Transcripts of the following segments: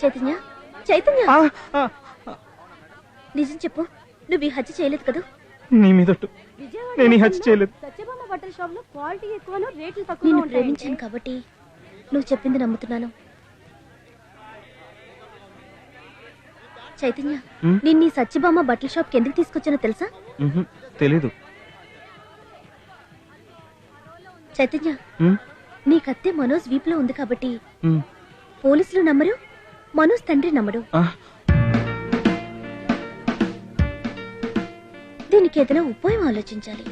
చైతన్య చైతన్య! నిజం చెప్పు నువ్వు ఈ హత్య చేయలేదు కదా? నీ మీదట్టు. నేను ఈ హత్య చేయలేదు. సత్యభామ బట్టల షాప్లో క్వాలిటీ ఎక్కువను రేట్లు నేను తక్కువ ప్రేమించాను కాబట్టి నువ్వు చెప్పింది నమ్ముతున్నాను. చైతన్య ఉమ్. నిన్న ఈ సత్యభామ బట్టల షాప్ ఎందుకు తీసుకొచ్చానో తెలుసా? తెలీదు. చైతన్య నీ కత్తే మనోజ్ వీపులో ఉంది కాబట్టి పోలీసులు నమ్మరు మనోజ్ తండ్రి నమ్మడు దీనికి ఏదైనా ఉపాయం ఆలోచించాలి.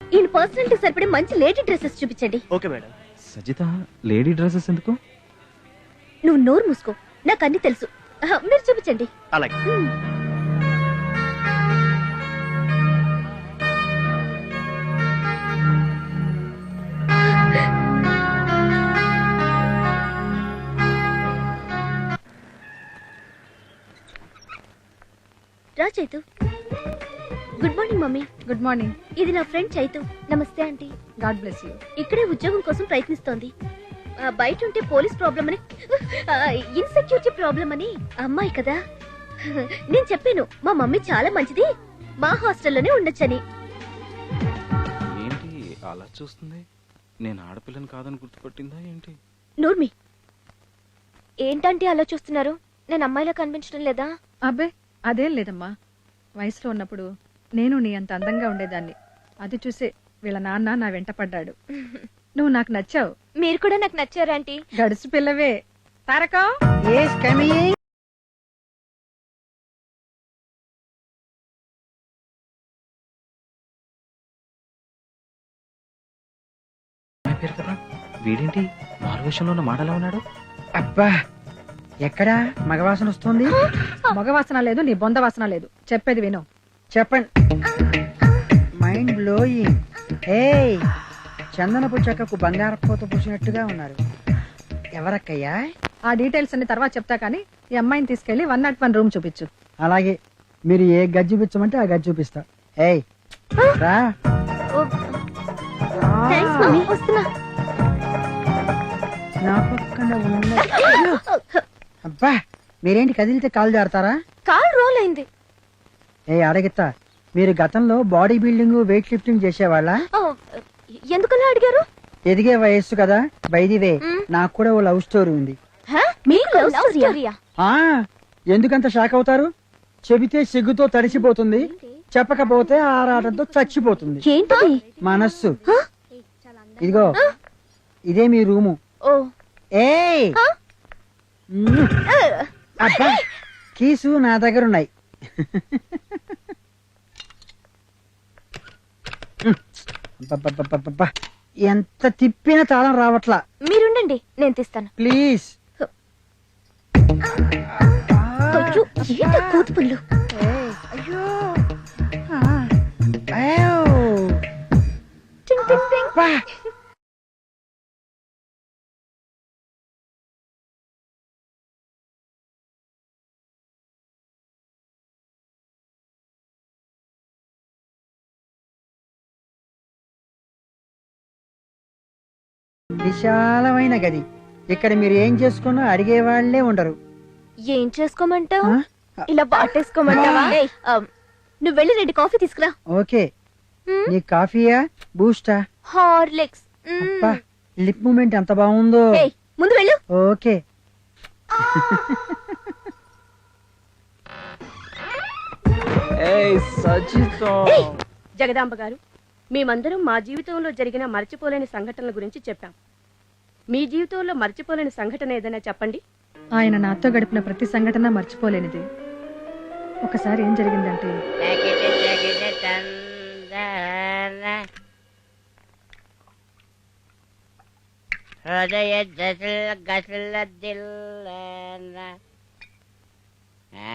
ఈయన పర్సనాలిటీ సరిపడే మంచి లేడీ డ్రెస్సెస్ చూపించండి. Okay madam. Sajitha lady dresses ఎందుకు? నువ్వు నోరు మూసుకో నాకు అన్ని తెలుసు. మీరు చూపించండి. అలాగే. రా Chaitu. Good morning mummy. Good morning ఇది నా ఫ్రెండ్ చైతు. నమస్తే ఆంటీ. గాడ్ బ్లెస్ యూ ఇక్కడే ఉద్యోగం కోసం ప్రయత్నిస్తోంది. ఆ, బయట ఉంటే పోలీస్ ప్రాబ్లం అని ఇన్సెక్యూరిటీ ప్రాబ్లం అని. అమ్మాయి కదా. నేను చెప్పాను మా మమ్మీ చాలా మంచిది. మా హాస్టల్లోనే ఉండొచ్చని. ఏంటి అలా చూస్తుంది? నేను ఆడపిల్లని కాదని గుర్తుపట్టిందా ఏంటి? నూర్మి ఏంటంటే అలా చూస్తున్నారు? నేను అమ్మాయిలా కనిపించడం లేదా? అబ్బే అదేం లేదమ్మా. వయసులో ఉన్నప్పుడు నేను నీ అంత అందంగా ఉండేదాన్ని. అది చూసే వీళ్ళ నాన్న నా వెంట పడ్డాడు. నువ్వు నాకు నచ్చావు. మీరు కూడా నాకు నచ్చారు ఆంటీ. గడుసు పిల్లవే. తారకం! పేరు కదా? వీడేంటి? మారువేషంలో ఉన్న మాటలా ఉన్నాడు? అబ్బా! ఎక్కడా? మగవాసన వస్తుంది? మగ వాసన లేదు నీ బొంద వాసన లేదు. చెప్పేది విను. చెప్పండి. మైండ్ బ్లోయింగ్ ఏయ్ చందనపు చెక్కకు బంగారు పూత పూసినట్టుగా ఉన్నారు. ఎవరక్కయ్యా? ఆ డీటెయిల్స్ అన్ని తర్వాత చెప్తా కానీ ఈ అమ్మాయిని తీసుకెళ్ళి వన్ నాట్ వన్ రూమ్ చూపించు. అలాగే మీరు ఏ గది చూపించమంటే ఆ గది చూపిస్తా. ఏయ్ రా. నా పక్కన ఉన్న అబ్బా మీరేంటి కదిలితే కాలు జారుతారా? కాల్ రోల్ అయింది. ఏ అడగితా మీరు గతంలో బాడీ బిల్డింగ్ వెయిట్ లిఫ్టింగ్ చేసేవాళ్ళ? ఎందుకలా అడిగారు? ఎదిగే వయస్సు కదా బైదివే. నాకు కూడా ఓ లవ్ స్టోరీ ఉంది. ఎందుకంత షాక్ అవుతారు? చెబితే సిగ్గుతో తడిసిపోతుంది చెప్పకపోతే ఆరాటంతో చచ్చిపోతుంది. మనస్సు. ఇదిగో ఇదే మీ రూము. ఓ. ఏయ్! మ్. అబ్బా కీసు నా దగ్గర ఉన్నాయి. ఎంత తిప్పిన తాళం రావట్లా. మీరుండండి నేను తీస్తాను. ప్లీజ్. అయ్యో విశాలమైన గది. ఇక్కడ మీరు ఏం చేసుకున్నా అడిగే వాళ్ళే ఉండరు. ఏం చేసుకోమంటావు? ఇలా బాటేసుకోమంటావా ఆ, నువ్వు వెళ్ళి రెండు కాఫీ తీసుకురా. ఓకే. నీ కాఫీయా? బూస్టా? హార్లిక్స్. లిప్ మూమెంట్ ఎంత బాగుందో. ముందు వెళ్ళు. ఓకే. జగదాంబ గారు. మేమందరం మా జీవితంలో జరిగిన మర్చిపోలేని సంఘటనల గురించి చెప్పాం. మీ జీవితంలో మర్చిపోలేని సంఘటన ఏదైనా చెప్పండి? ఆయన నాతో గడిపిన ప్రతి సంఘటన మర్చిపోలేనిది. ఒకసారి ఏం జరిగిందంటే హృదయ జసల గసల దిల్లన. ఆ?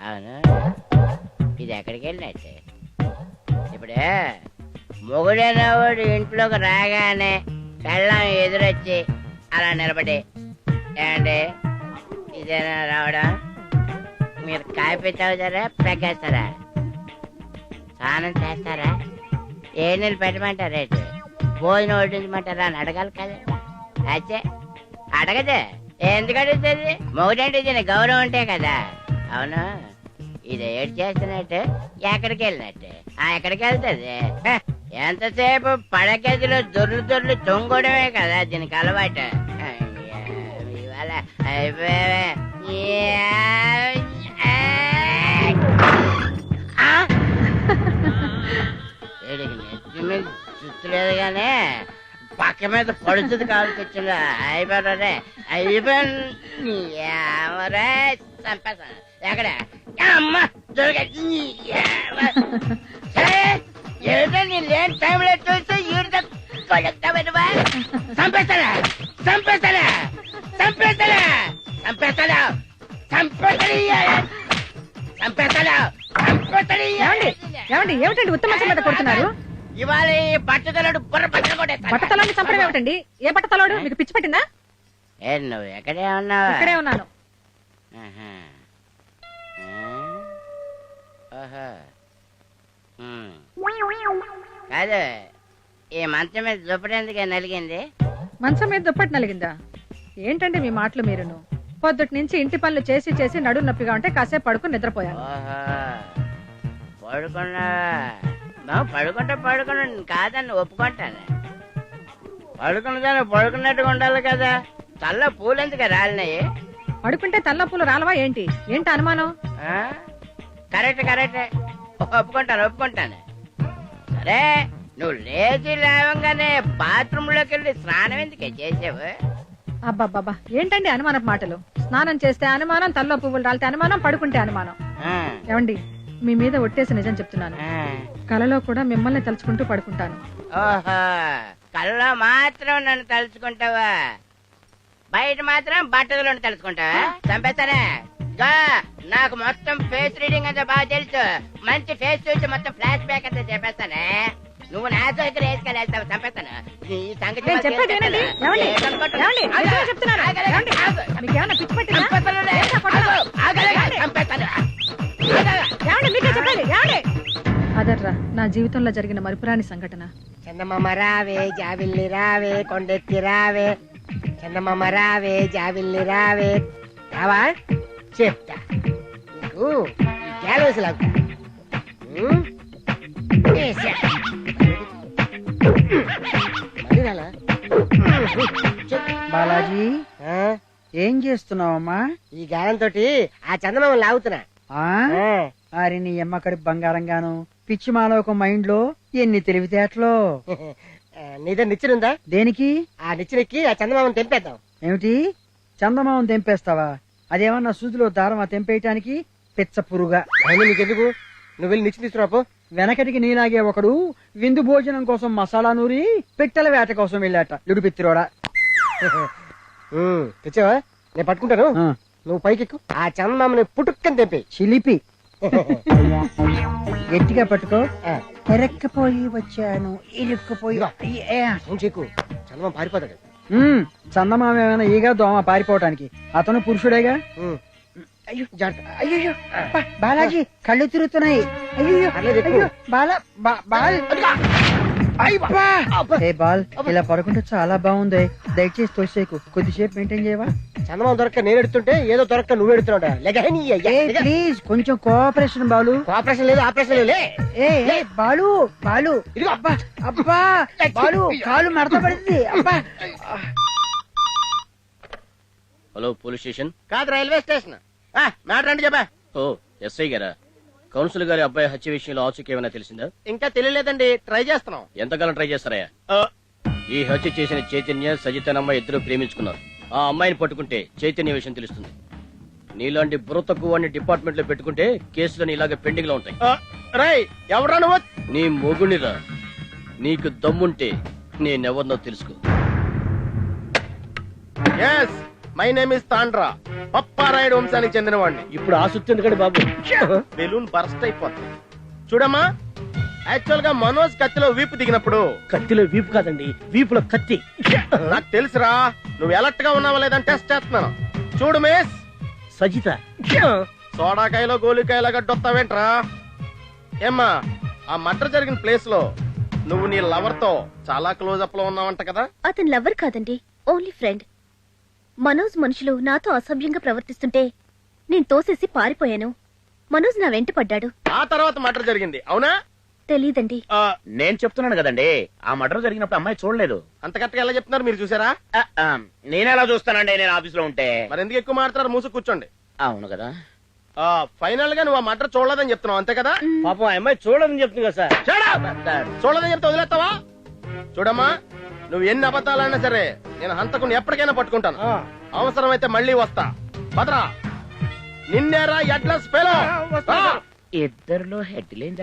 అవును. ఇది ఎక్కడికి వెళ్ళినట్టు ఇప్పుడు మొగుడైనవాడు ఇంట్లోకి రాగానే పెళ్ళం ఎదురొచ్చి అలా నిలబడి ఏమండి? ఇదేనా రావడం? మీరు కాఫీ తాగుతారా? పెగ్గేస్తారా స్నానం చేస్తారా? ఏ నీళ్ళు పెట్టమంటారా రేటు? భోజనం వడ్డించమంటారా అని అడగాలి కదా. అచ్చే అడగదే. ఎందుకు అడుగుతుంది? మొగుడంటే దీని గౌరవం ఉంటే కదా. అవును. ఇది ఏడు చేస్తున్నట్టు ఎక్కడికి వెళ్ళినట్టు? ఎక్కడికి వెళ్తుంది? ఎంతసేపు పడగదిలో దొర్లు దొర్లు తొంగడమే కదా దీనికి అలవాటు. ఇవాళ అయిపోయావే. నెత్తి మీద చుట్టలేదు కానీ పక్క మీద పడుతుంది కావాల్సి వచ్చింది అయిపోయారే అయిపోయి ఏమరే చంపేస్తాను. ఎక్కడ? అమ్మ దొరకచ్చు ఏదో నీ లేని టైంలో చూస్తే చంపేస్తారా చంపేస్తారా చంపేస్తారా ఏమండి? ఏమిటండి ఉత్తమ మీద కొడుతున్నారు? ఇవాళ ఈ పట్టుదలడు బుర్ర పట్టులు కొట్టేస్తాను. బట్టతలాన్ని చంపడం ఏమిటండి? ఏ బట్టతలాడు? మీకు పిచ్చి పట్టిందా? ఏ నువ్వు ఎక్కడే ఉన్నావా ఇక్కడే ఉన్నాను. ఆహా. కాదు ఈ మంచం మీద దుప్పటెందుకే నలిగింది? మంచం మీద దుప్పటి నలిగిందా? ఏంటండి మీ మాటలు మీరును? పొద్దుటి నుంచి ఇంటి పనులు చేసి చేసి నడు నొప్పిగా ఉంటే కాసేపు పడుకుని నిద్రపోయాను. పడుకున్నా. పడుకుంటా పడుకున్నా కాదని ఒప్పుకుంటాను. పడుకున్నదాన్ని పడుకున్నట్టుగా ఉండాలి కదా. తల్ల పూలెందుకు రాలినాయి? పడుకుంటే తల్లప్పులు రాలవా ఏంటి? ఏంటి అనుమానం? ఆ? Correct correct. ఒప్పుకుంటాను ఒప్పుకుంటాను. సరే నువ్వు లేచి లేవంగానే బాత్రూమ్లోకి వెళ్ళి స్నానం ఎందుకే చేసావు? అబ్బాబ్బాబ్బా ఏంటండి అనుమానపు మాటలు? స్నానం చేస్తే అనుమానం తల్లో పువ్వులు రాలితే అనుమానం పడుకుంటే అనుమానం. ఆ, ఏమండి మీ మీద ఒట్టేసి నిజం చెప్తున్నాను. ఆ. కలలో కూడా మిమ్మల్ని తలుచుకుంటూ పడుకుంటాను. ఓహో మాత్రం నన్ను తలుచుకుంటావా? బయట మాత్రం బట్టలు తలుచుకుంటావా? చంపేస్తానే. గా నాకు మొత్తం ఫేస్ రీడింగ్ అంతా బాగా తెలుసు. మంచి ఫేస్ చూసి మొత్తం ఫ్లాష్ బ్యాక్ అంతా చెప్పేస్తానే. నువ్వు నా దగ్గర వేసుకెళ్ళి వెళ్తావు చంపేస్తాను. ఈ సంగతి నేను చెప్పేది వినండి. ఏమండి? ఏమండి? చెప్తున్నాను. ఏమండి? మీకు పిచ్చి పట్టిందా? చంపేస్తాను. ఏమండి? మీకే చెప్పాలి ఏమండి? అదర్రా నా జీవితంలో జరిగిన మరుపురాని సంఘటన. చందమామ రావే జాబిల్లి రావే కొండెత్తి రావే. చందమామ రావే జాబిల్లి రావే. రావా? చెప్తా నీకు ఈ రాలా? చెప్పు. బాలాజీ ఏం చేస్తున్నావమ్మా? ఈ గాలం తోటి ఆ చందమామ లాగుతున్నా. అరే నీ కడుపు బంగారంగాను పిచ్చి మాలోక మైండ్లో ఎన్ని తెలివితేటలో? ఆ, నీ దగ్గర నిచ్చినుందా దేనికి? ఆ నిచ్చినెక్కి ఆ చందమామని తెంపేద్దాం. ఏమిటి? చందమామం తెంపేస్తావా? అదేమన్నా సూదిలో దారమా తెంపేయటానికి? పిచ్చ పురుగా అయినా నీకెందుకు? నువ్వు వెళ్ళి నిచ్చి తీసుకురాపో. వెనకటికి నీలాగే ఒకడు విందు భోజనం కోసం మసాలా నూరి పిట్టల వేట కోసం వెళ్ళాట లుడు పిత్తిరోడా. తెచ్చావా? నేను పట్టుకుంటాను. నువ్వు పైకెక్కు. ఆ చందమామని పుట్టుక్కని తెంపి. చిలిపి. గట్టిగా పట్టుకో. ఎరక్కపోయి వచ్చాను ఇరుక్కుపోయి చెక్కు చందమామ పారిపోతాడు. చందమామ ఏమైనా ఈగా దోమ పారిపోవటానికి. అతను పురుషుడేగా? అయ్యో బాలాజీ కళ్ళు తిరుగుతున్నాయి. అయ్యో బాల! ఏ బాల్ ఇలా పడుకుంటే చాలా బాగుంది. దయచేసి తోసేకు. కొద్దిసేపు మెయింటైన్ చేయవా? చందమామ దొరక్క నేను ఎడుతుంటే ఏదో దొరక్క నువ్వు ఎడుతున్నావు ప్లీజ్ కొంచెం కోఆపరేషన్ బాలు. ఆపరేషన్ లేదు ఆపరేషన్ లేదు. ఏ బాలు బాలు. ఇదిగో. అబ్బా అబ్బా బాలు కాలు మడత పడింది. అబ్బా. Hello police station? కాదు రైల్వే స్టేషన్. ఆ, మ్యాటర్ అంటే చెప్పా? ఓ ఎస్ఐ గారా? కౌన్సిల్ గారి అబ్బాయి హత్య విషయంలో ఆచూకీ ఏమైనా తెలిసిందా? ఇంకా తెలియలేదండి ట్రై చేస్తున్నాం. ఎంతకాలం ట్రై చేస్తారయ్యా? ఈ హత్య చేసిన చైతన్య సజితనమ్మ ఇద్దరు ప్రేమించుకున్నారు. ఆ అమ్మాయిని పట్టుకుంటే చైతన్య విషయం తెలుస్తుంది. నీలాంటి బుర్ర తక్కువ డిపార్ట్మెంట్లో పెట్టుకుంటే కేసులని ఇలాగ పెండింగ్లో ఉంటాయి రై ఎవరా నువ్వు? నీ మొగునిరా నీకు దమ్ముంటే నేనెవరినో తెలుసుకో. Yes my name is Tandra Papparayudu వంశానికి చెందినవాడిని ఇప్పుడు ఆసక్తి ఎందుకండి బాబు? బెలూన్ బర్స్ట్ అయిపోతుంది. చూడమ్మా యాక్చువల్గా మనోజ్ కత్తిలో వీపు దిగినప్పుడు. కత్తిలో వీపు కాదండి వీపులో కత్తి. నాకు తెలుసురా నువ్వు ఎలర్ట్గా ఉన్నావా లేదని టెస్ట్ చేస్తున్నాను. చూడు మిస్ సజిత. సోడాకాయలో గోలికాయలో గడ్డొస్తావేంట్రా ఏమ్మా ఆ మర్డర్ జరిగిన ప్లేస్లో నువ్వు నీ లవర్తో చాలా క్లోజ్ అప్లో ఉన్నావంట కదా? అతని లవ్వర్ కాదండి ఓన్లీ ఫ్రెండ్ మనోజ్ మనుషులు నాతో అసభ్యంగా ప్రవర్తిస్తుంటే నేను తోసేసి పారిపోయాను. మనోజ్ నా వెంట పడ్డాడు. ఆ తర్వాత మర్డర్ జరిగింది అవునా? తెలీదండి. ఆ, నేను చెప్తున్నాను కదండి. ఆ మర్డర్ జరిగినప్పుడు అమ్మాయి చూడలేదు. అంత కరెక్ట్గా ఎలా చెప్తున్నారు మీరు చూసారా? ఆ, నేనెలా చూస్తానండి నేను ఆఫీస్లో ఉంటే. మరి ఎందుకు ఎక్కువ మాట్లాడారు? మూసు కూర్చోండి. అవును కదా. ఆ ఫైనల్గా నువ్వు ఆ మర్డర్ చూడలేదని చెప్తున్నావు అంతే కదా? పాపం ఆ అమ్మాయి చూడదని చెప్తుంది కదా సార్! చూడదని చెప్తే వదిలేస్తావా? చూడమ్మా నువ్వు ఎన్ని అబద్ధాలైనా సరే నేను హంతకుని ఎప్పటికైనా పట్టుకుంటాను. ఆ. అవసరమైతే మళ్ళీ వస్తా. భద్రా నిన్నేరా ఎడ్లస్ పేలో. ఇద్దరులో హెడ్ లేని